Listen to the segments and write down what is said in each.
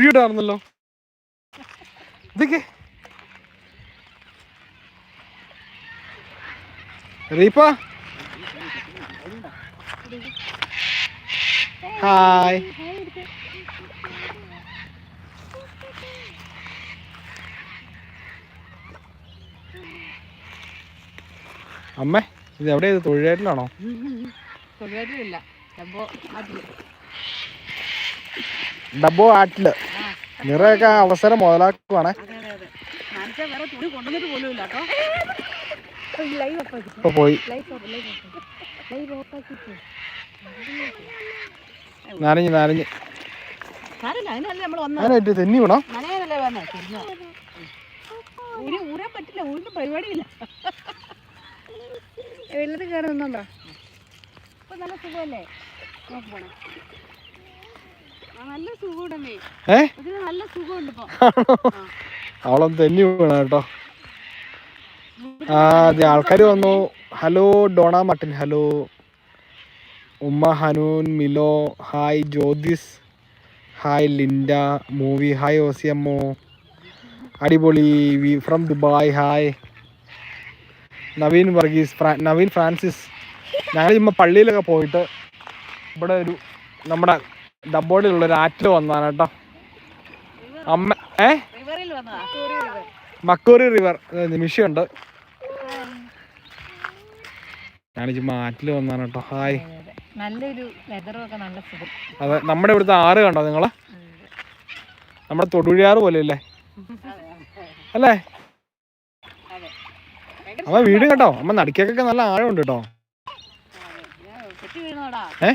കുഴിയിടാണെന്നല്ലോ ഇതൊക്കെ. ഹായ്. അമ്മേ ഇത് എവിടെയാ തൊഴിലായിട്ടിലാണോ? തൊഴിലായിട്ടില്ല. ഡബോ ആട്ടിൽ നിറയൊക്കെ അവസരം മുതലാക്കുവാണേ. ഇപ്പൊ പോയി. നാരഞ്ഞ് നനഞ്ഞ് നനഞ്ഞ്. വന്നത്? ഞാനായിട്ട് തെന്നി ഊരാൻ പറ്റില്ല ഊരിന്റെ പരിപാടിയില്ല. വെള്ളത്തിൽ കയറി നിന്നോ ഇപ്പൊ നല്ല സുഖമല്ലേ? നോക്ക് പോണേ. ഏ? അവളൊന്ന് തെന്നി വീണ കേട്ടോ. ആ അതെ ആൾക്കാർ വന്നു. Hello Dona mutton hello. ഉമ്മ Hanoon Milo hi Jyothis hi Linda movie hi ഓസിയമ്മോ. അടിപൊളി we from Dubai hi. Naveen Varghese ഫ്രാ Naveen Francis. ഞങ്ങൾ ഇമ്മ പള്ളിയിലൊക്കെ പോയിട്ട് ഇവിടെ ഒരു നമ്മുടെ ഡബോഡിലുള്ള ഒരു ആറ്റിൽ വന്നതാണ് കേട്ടോ. അമ്മ ഏ? മക്കൂറി റിവർ നിമിഷമുണ്ട്. ഞാൻ ചുമ്മാ ആറ്റിൽ വന്നാണ് കേട്ടോ. ഹായ്. നല്ലൊരു വെതറും നല്ല സുഖം അതെ നമ്മുടെ ഇവിടുത്തെ ആറ് കണ്ടോ നിങ്ങൾ? നമ്മുടെ തൊടുപുഴയാറ് പോലെ അല്ലേ? അല്ലേ അമ്മ വീട് കേട്ടോ അമ്മ നടിക്കൊക്കെ നല്ല ആഴമുണ്ട് കേട്ടോ. ഏ?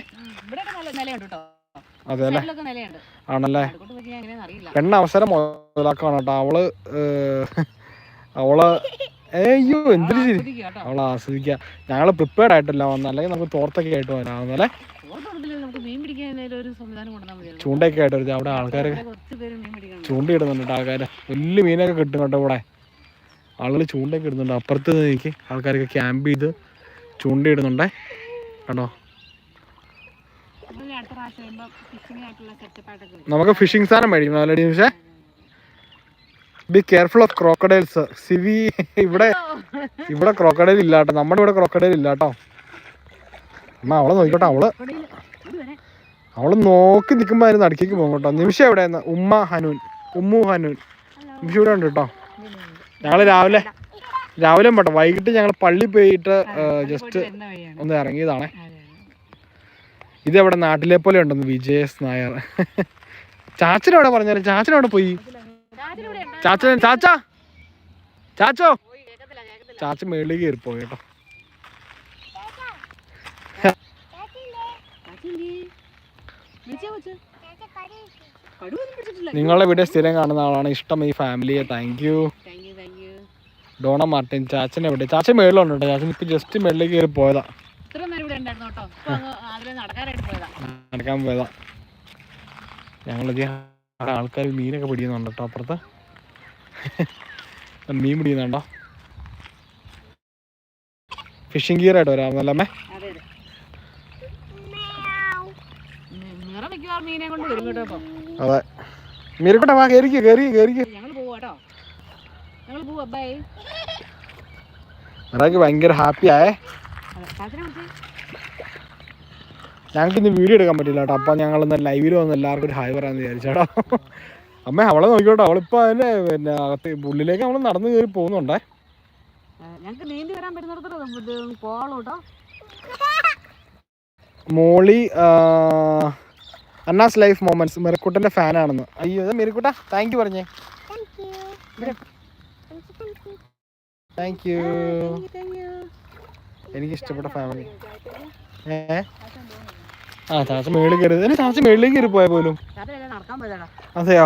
അതെ അല്ലേ? ആണല്ലേ? പെണ്ണ അവസരം മുതലാക്കാണ് കേട്ടോ. അവൾ അവൾ അയ്യോ എന്തിനു ശരി? അവളെ ആസ്വദിക്കുക. ഞങ്ങൾ പ്രിപ്പയർഡ് ആയിട്ടല്ല വന്ന. അല്ലെങ്കിൽ നമുക്ക് തോർത്തൊക്കെ ആയിട്ട് വരാവുന്നല്ലേ ചൂണ്ടയൊക്കെ ആയിട്ട് വരുന്നത് അവിടെ ആൾക്കാർ ചൂണ്ടിടുന്നുണ്ട് ചൂണ്ടയിടുന്നുണ്ട് ആൾക്കാര്. വലിയ മീനൊക്കെ കിട്ടും കേട്ടോ ഇവിടെ. ആളുകൾ ചൂണ്ടയൊക്കെ ഇടുന്നുണ്ട്. അപ്പുറത്ത് നിൽക്ക് ആൾക്കാരൊക്കെ ക്യാമ്പ് ചെയ്ത് ചൂണ്ടയിടുന്നുണ്ടേ. കണ്ടോ? നമുക്ക് ഫിഷിംഗ് സാധനം മേടിക്കണം അല്ലേ പക്ഷേ ബി കെയർഫുൾ ഓഫ് ക്രോക്കഡൈൽസ് സിവി ഇവിടെ ഇവിടെ ക്രോക്കഡൈൽ ഇല്ലാട്ടോ. നമ്മുടെ ഇവിടെ ക്രോക്കഡൈൽ ഇല്ലാട്ടോ. എന്നാ അമ്മ അവളെ നോക്കിക്കോട്ടെ അവൾ. അവൾ നോക്കി നിൽക്കുമ്പോൾ അതിന് നടക്കേക്ക് പോകും കേട്ടോ. നിമിഷം എവിടെയാന്ന് ഉമ്മ ഹനൂൻ. Umm Hanoun. നിമിഷം ഇവിടെ ഉണ്ട് കേട്ടോ. ഞങ്ങൾ രാവിലെ രാവിലെ പോട്ടെ. വൈകിട്ട് ഞങ്ങൾ പള്ളി പോയിട്ട് ജസ്റ്റ്. ഒന്ന് ഇറങ്ങിയതാണേ. അതെ, എവിടെ ഇതെവിടെ നാട്ടിലെ പോലെ ഉണ്ടെന്ന് വിജയസ് നായർ. ചാച്ചനവിടെ പറഞ്ഞാലും ചാച്ചനവിടെ പോയി. ചാച്ചൻ ചാച്ച. ചാച്ചോ. ചാച്ച മേളിൽ കയറി പോയി കേട്ടോ. നിങ്ങളെ വീഡിയോ സ്ഥിരം കാണുന്ന ആളാണ്. ഇഷ്ടം ഈ ഫാമിലിയെ. Thank you. ഡോണ മാർട്ടിൻ ചാച്ചൻ എവിടെ? ചാച്ചൻ മേളിലുണ്ട് ചാച്ചൻ ഇപ്പൊ ജസ്റ്റ് മേളിൽ കയറി പോയതാ. ഇവിടെ ഉണ്ടായിരുന്നു കേട്ടോ. ഇപ്പൊ അങ്ങ് അതിലെ നടക്കാനായിട്ട് പോയതാ. നടക്കാൻ പോയതാ. ഞങ്ങളിത് ആൾക്കാർ മീനൊക്കെ പിടിക്കുന്നുണ്ട് കേട്ടോ അപ്പുറത്ത്. മീൻ പിടിക്കുന്നുണ്ടോ? ഫിഷിംഗ് ഗിയർ ആയിട്ട് വരാമല്ലേ അതെ മീരക്കോട്ടെ വാ കയറിക്കോ കയറി കയറിക്കോ ഞങ്ങൾ ഭയങ്കര ഹാപ്പി ആയേ. അതെ ചാച്ചനെ ഞങ്ങൾക്ക് ഇന്ന് വീഡിയോ എടുക്കാൻ പറ്റില്ല കേട്ടോ. അപ്പം ഞങ്ങൾ ഇന്ന് ലൈവിൽ വന്ന് എല്ലാവർക്കും ഒരു ഹായ് പറയാമെന്ന് വിചാരിച്ചേടാ. അമ്മ അവളെ നോക്കിക്കോട്ടെ. അവളിപ്പോൾ അതിന്റെ പിന്നെ അകത്ത് ഉള്ളിലേക്ക് അവൾ നടന്നു കയറി പോകുന്നുണ്ടേ. ഞങ്ങൾക്ക് നീന്തി വരാൻ കേട്ടോ മോളി അന്നാസ് ലൈഫ് മൊമെന്റ്സ്. മെറിക്കുട്ടന്റെ ഫാനാണെന്ന്. അയ്യോ മെറിക്കുട്ട. താങ്ക് യു പറഞ്ഞേ. താങ്ക് യു എനിക്ക് ഇഷ്ടപ്പെട്ട ഫാമിലി ഏ? ആ ചാച്ച മേളിൽ കയറി. എന്നെ ചാച്ച മേളിലേക്ക് കയറി പോയ പോലും. അതെയോ?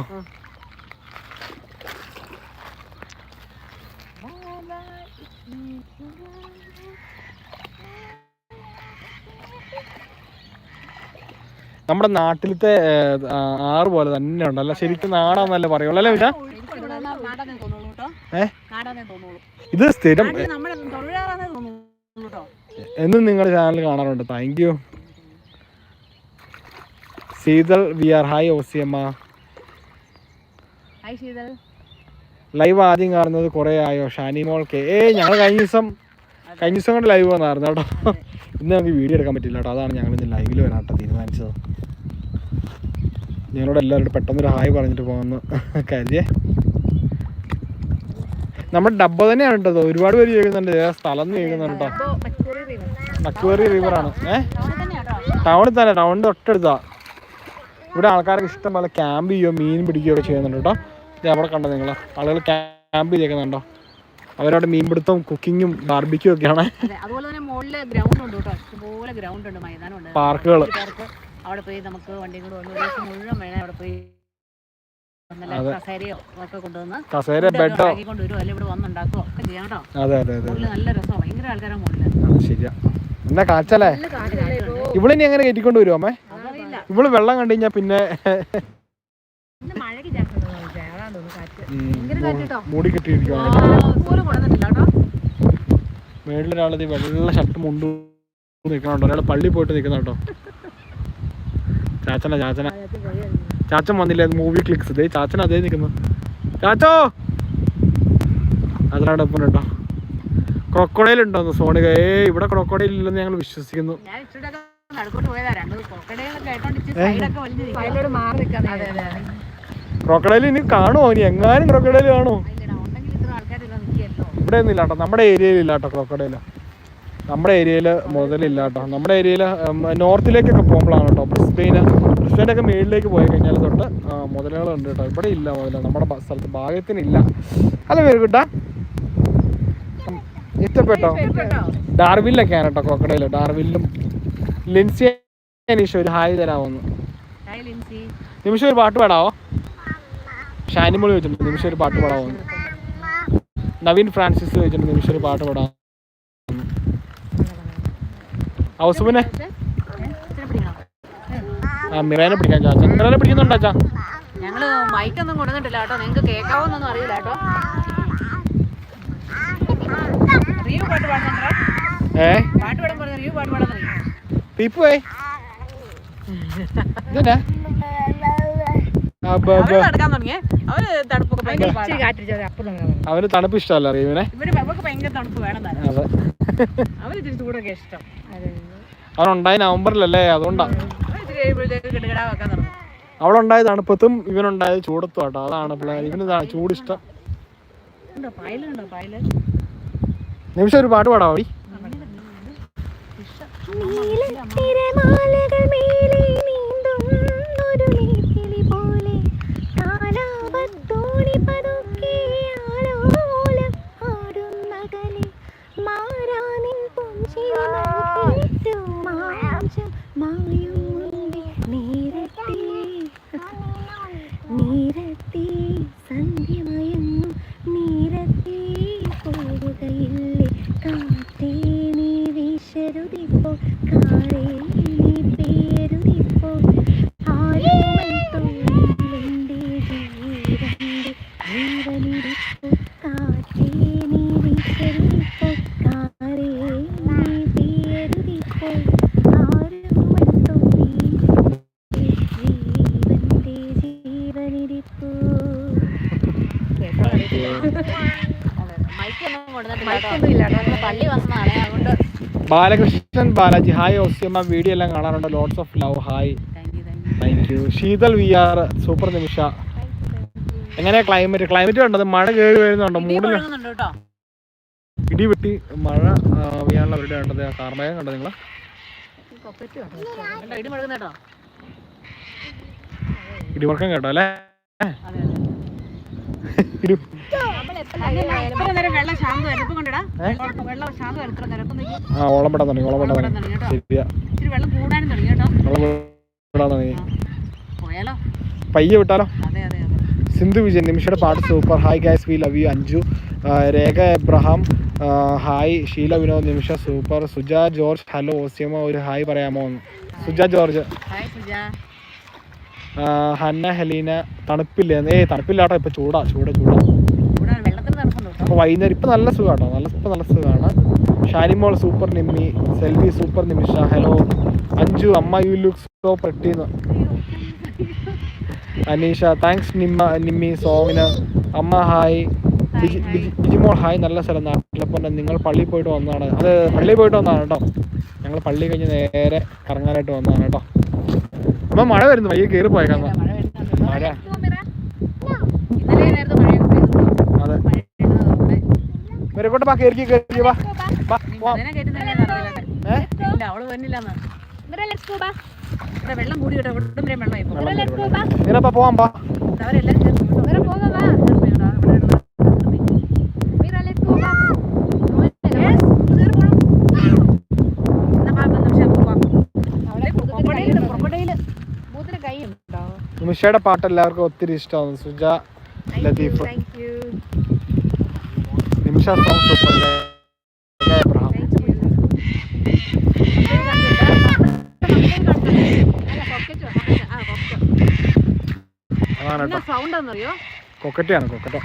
നമ്മുടെ നാട്ടിലത്തെ ആറ് പോലെ തന്നെ ഉണ്ടല്ലോ ശരിക്കും നാടാന്നല്ലേ പറയുള്ളൂ. അല്ലേ വിശാ ഇത് സ്ഥിരം എന്നും നിങ്ങളുടെ ചാനൽ കാണാറുണ്ട്. Thank you Sheethal V R. Hi Osiyamma. Hi live ആദ്യം കാണുന്നത് കുറേ ആയോ? ഷാനി മോൾ മോൾക്ക് ഏ ഞങ്ങൾ കഴിഞ്ഞ ദിവസം കഴിഞ്ഞ ദിവസം കൊണ്ട് ലൈവ് വന്നായിരുന്നു കേട്ടോ. ഇന്ന് നമുക്ക് വീഡിയോ എടുക്കാൻ പറ്റില്ല കേട്ടോ. അതാണ് ഞങ്ങൾ ഇന്ന് ലൈവിൽ വരാൻ കേട്ടോ തീരുമാനിച്ചത്. ഞങ്ങളോട് എല്ലാവരോടും പെട്ടെന്നൊരു ഹായ് പറഞ്ഞിട്ട് പോകുന്നു കരുതിയേ. നമ്മുടെ ഡബ്ബ തന്നെയാണ് കേട്ടോ ഒരുപാട് പേര് ചോദിക്കുന്നുണ്ട് സ്ഥലം എന്ന് ചോദിക്കുന്നുണ്ട് കേട്ടോ. ആണ്. റിവറാണ് ഏ? ടൗണിൽ തന്നെ ടൗണിന്റെ തൊട്ടടുത്താ. ഇവിടെ ആൾക്കാർക്ക് ഇഷ്ടം പോലെ ക്യാമ്പ് ചെയ്യുകയോ മീൻ പിടിക്കുകയോ ഒക്കെ ചെയ്യുന്നുണ്ട് കേട്ടോ. ഇത് അവിടെ കണ്ടോ നിങ്ങൾ ആളുകൾ ക്യാമ്പ് ചെയ്തേക്കുന്നുണ്ടോ അവരവിടെ മീൻപിടുത്തവും കുക്കിങ്ങും ബാർബിക്കും ഒക്കെയാണ് അതെ അതുപോലെ തന്നെ മുകളിൽ ഗ്രൗണ്ട് ഉണ്ട് കേട്ടോ. ഇഷ്ടംപോലെ ഗ്രൗണ്ട് ഉണ്ട് മൈതാനമുണ്ട് പാർക്കുകൾ അവിടെ പോയി നമുക്ക് മുഴുവൻ വേണേ അവിടെ പോയി കസേര ബെഡോ അതെ അതെ അതെ നല്ല രസമാണ്. ഭയങ്കര ആൾക്കാരാണ് മുകളിൽ ശരിയാ. എന്നാ കാച്ചല്ലേ? ഇവിടെ ഇനി ഇവളിനി എങ്ങനെ കയറ്റിക്കൊണ്ട് വരുമോ അമ്മേ? ഇവൾ വെള്ളം കണ്ടു കഴിഞ്ഞാ പിന്നെ മൂടി കെട്ടിയിരിക്കുവാണ്. മേളിലൊരാളത് വെള്ള ഷർട്ട് മുണ്ട് നിൽക്കണുണ്ടോ ഒരാൾ പള്ളി പോയിട്ട് നിൽക്കുന്ന കേട്ടോ. ചാച്ചന ചാച്ചന. ചാച്ചൻ വന്നില്ല? മൂവി ക്ലിക്സ് ഇതേ ചാച്ചൻ അതേ നിൽക്കുന്നു. ചാച്ചോ! അതിനോടൊപ്പം കേട്ടോ. ക്രൊക്കോഡൈൽ ഉണ്ടോന്ന് സോണിക ഏ? ഇവിടെ ക്രൊക്കോഡൈൽ ഇല്ലെന്ന് ഞങ്ങൾ വിശ്വസിക്കുന്നു ക്രൊക്കഡൈൽ ഇനി കാണുമോ ഇനി എങ്ങാനും ക്രൊക്കഡൈൽ കാണുമോ ഇല്ലടാ ഉണ്ടെങ്കിൽ ഇത്ര ആൾക്കാരില്ല നിൽക്കിയല്ലോ ഇവിടെ ഒന്നും ഇല്ലാട്ടോ. നമ്മുടെ ഏരിയയിൽ ഇല്ലാട്ടോ ക്രൊക്കഡൈൽ നമ്മുടെ ഏരിയയിൽ മുതലില്ല കേട്ടോ നമ്മുടെ ഏരിയയിൽ നോർത്തിലേക്കൊക്കെ പോകുമ്പോഴാണ് കേട്ടോ. ബ്രിസ്ബെയിന് ബ്രിസ്ബെയിനൊക്കെ മേളിലേക്ക് പോയി കഴിഞ്ഞാൽ തൊട്ട് മുതലുകളുണ്ട് കേട്ടോ. ഇവിടെ ഇല്ല മുതല. നമ്മുടെ സ്ഥലത്ത് ഭാഗ്യത്തിനില്ല. അല്ല പേര് കിട്ടാ ഇഷ്ടപ്പെട്ടോ? ഡാർവില്ലൊക്കെയാണ് കേട്ടോ കൊക്കടയിൽ. ഡാർവില്ലും ലിൻസി അനീഷ ഒരു ഹായ് തരാമെന്ന്. നിമിഷം ഒരു പാട്ട് പാടാവോ? ഷാനിമോൾ ചോദിച്ചിട്ടുണ്ട്. നിമിഷം ഒരു പാട്ട് പാടാവോ. നവീൻ ഫ്രാൻസിസ് ചോദിച്ചിട്ടുണ്ട് നിമിഷം ഒരു പാട്ട് പാടാം ഔസുബിനെ? ആ മിറേനെ പിടിക്കാൻ ചാച്ച മിറേനെ പിടിക്കുന്നുണ്ടാച്ചാ ഞങ്ങൾ മൈക്കൊന്നും കൊടുക്കുന്നില്ല കേട്ടോ. നിങ്ങൾക്ക് കേൾക്കാവോന്നൊന്നും അറിയില്ല കേട്ടോ. താനും തണുപ്പ് അവർ ഇച്ചിരി അവനുണ്ടായ ഇഷ്ടം. അവനുണ്ടായി നവംബറിലല്ലേ അതുകൊണ്ടാ. അവളുണ്ടായ തണുപ്പത്തും ഇവനുണ്ടായത് ചൂടത്തും കേട്ടോ അതാണ് ഇവന് ചൂടിഷ്ടം. നിമിഷം ഒരു പാട്ട് പാടാവോ നീലത്തിരമാലകൾ മേലെ മൈക്കൊന്നും. പള്ളി വന്നതാണ്. അതുകൊണ്ട് ബാലകൃഷ്ണൻ ബാലാജി ഹായ് ഓസിയമ്മ വീഡിയോ എല്ലാം കാണാറുണ്ട്. Lots of love hi. Thank you Sheethal V R super Nimisha. എങ്ങനെയാ ക്ലൈമറ്റ് ക്ലൈമറ്റ് കണ്ടത് മഴ കയറി വരുന്നുണ്ടോ? മുഴങ്ങുന്നുണ്ട് ഇടി വെട്ടി മഴ വീഴാനുള്ള പെയ്യാനുള്ള അവരുടെ കണ്ടത് കാർമേഘം നിങ്ങൾ കണ്ടോ, കേട്ടോ. ഇടിമുഴക്കം കേട്ടോ അല്ലേ? ആ തുടങ്ങി ശരിയാ. പയ്യെ വിട്ടാലോ? സിന്ധു വിജയൻ നിമിഷയുടെ പാട്ട് super. Hi guys we love you Anju. Rekha Abraham. Hi Sheela Vinod Nimisha super. Suja George hello Osiyamma ഒരു ഹായ് പറയാമോ എന്ന്. സുജ ജോർജ്. ഹായ് സുജ. ആ, ഹന്ന ഹലീന തണുപ്പില്ല? ഏയ് തണുപ്പില്ലാട്ടോ ഇപ്പൊ ചൂടാ ചൂടാ ചൂടാ. അപ്പൊ വൈകുന്നേരം ഇപ്പൊ നല്ല സുഖാട്ടോ നല്ല ഇപ്പൊ നല്ല സുഖമാണ് Shanimol super Nimmi Selvi super Nimisha hello. Anju അമ്മ യു ലുക്ക് സോ പെട്ടിന്ന് അനീഷ താങ്ക്സ് നിമ്മ നിമ്മി സോമിന്. അമ്മ ഹായ് ബിജി- ബിജി- ബിജിമോൾ ഹായ് നല്ല സ്ഥലം. നാട്ടിലപ്പം നിങ്ങൾ പള്ളിയിൽ പോയിട്ട് വന്നതാണ്. അത് പള്ളിയിൽ പോയിട്ട് വന്നതാണ് കേട്ടോ. ഞങ്ങൾ പള്ളി കഴിഞ്ഞ് നേരെ കറങ്ങാനായിട്ട് വന്നതാണ് കേട്ടോ. അപ്പം മഴ വരുന്നു. വയ്യ കയറി പോയേക്കാം മഴ അതെ. വരക്കോട്ടെ വാ കയറി കയറി വാ. വാ, വാ. അതിനെ കയറ്റുന്നതിനെ അറിയില്ല ഏ? ഇല്ല അവൾ വരുന്നില്ലെന്ന് Mira, let's go back. ഇവിടെ വെള്ളം കൂടി കേട്ടോ ഒട്ടും വരെയും വെള്ളം ഇപ്പൊ വെള്ളം വരും, വെള്ളം വരും. മീരപ്പാ പോവാം പാ അവരെല്ലാരും ചേർന്ന് ഇങ്ങോട്ട് Mira, പോകാം, വാ. ഇവിടെ ഇടാം, ഇവിടെ ഇടാം. Mira, let's go back. Yes, കേറി പോണം. എന്നാ പാ, എന്നാ പക്ഷേ പോവാം. അവിടെ ദേ, crocodile, crocodile. ബൂത്തിന് കൈയുണ്ടോ നിമിഷയുടെ പാട്ട് എല്ലാവർക്കും ഒത്തിരി ഇഷ്ടമാണ്. Suja Latheef. Nimisha song super Abraham. അതാണ് കേട്ടോ. കൊക്കറ്റയാണ് കൊക്കറ്റ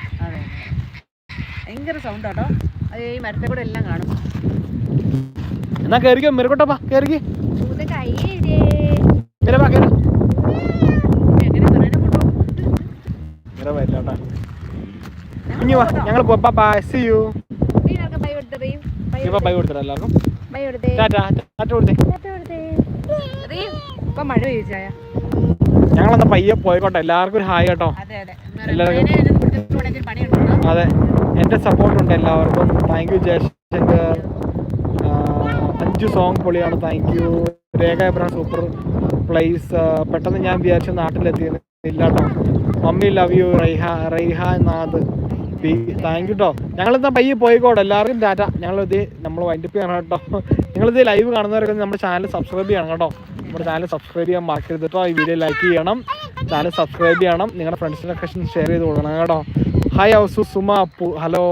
ഭയങ്കര സൗണ്ട് അത് ഈ മരത്തെ കൂടെ എല്ലാം കാണും. എന്നാ കയറിക്കോ മെറുകോട്ടെ പാ കയറിക്ക് മീരപ്പാ കയറി വാ ഞങ്ങൾ ബൈ സി യു ബൈ കൊടുത്തേ. എല്ലാവർക്കും ഞങ്ങളെന്നാ പയ്യെ പോയിക്കോട്ടെ എല്ലാവർക്കും ഒരു ഹായ് കേട്ടോ. എല്ലാവർക്കും- അതെ എന്റെ സപ്പോർട്ട് ഉണ്ട് എല്ലാവർക്കും. താങ്ക് യു ജയശങ്കർ അഞ്ച് അഞ്ചു സോങ് പൊളിയാണ്. Thank you Rekha Abraham super place പെട്ടെന്ന് ഞാൻ വിചാരിച്ച നാട്ടിലെത്തിയത് ഇല്ലാട്ടോ mummy love you Raiha Raihanath thank you കേട്ടോ ഞങ്ങളെന്താ പയ്യെ പോയിക്കോട്ടെ എല്ലാവർക്കും ടാറ്റ ഞങ്ങളിത് നമ്മൾ വൈൻഡപ്പ് ചെയ്യണം കേട്ടോ. നിങ്ങളിത് ലൈവ് കാണുന്നവരൊക്കെ നമ്മുടെ ചാനൽ സബ്സ്ക്രൈബ് ചെയ്യണം കേട്ടോ. നമ്മുടെ ചാനൽ സബ്സ്ക്രൈബ് ചെയ്യാൻ മറക്കരുത് കേട്ടോ ഈ വീഡിയോ ലൈക്ക് ചെയ്യണം. ചാനൽ സബ്സ്ക്രൈബ് ചെയ്യണം. നിങ്ങളുടെ ഫ്രണ്ട്സിനൊക്കെ ഷെയർ ചെയ്ത് കൊടുക്കണം കേട്ടോ. ഹായ് ഹൗസു സുമ അപ്പു ഹലോ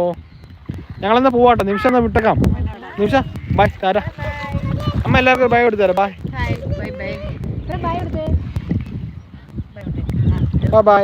ഞങ്ങളെന്നാ പോവാട്ടോ? നിമിഷം എന്നാ വിട്ടേക്കാം. നിമിഷ ബൈ ടാറ്റ അമ്മ എല്ലാവർക്കും ബൈ കൊടുത്തു തരാം. Bye bye bye bye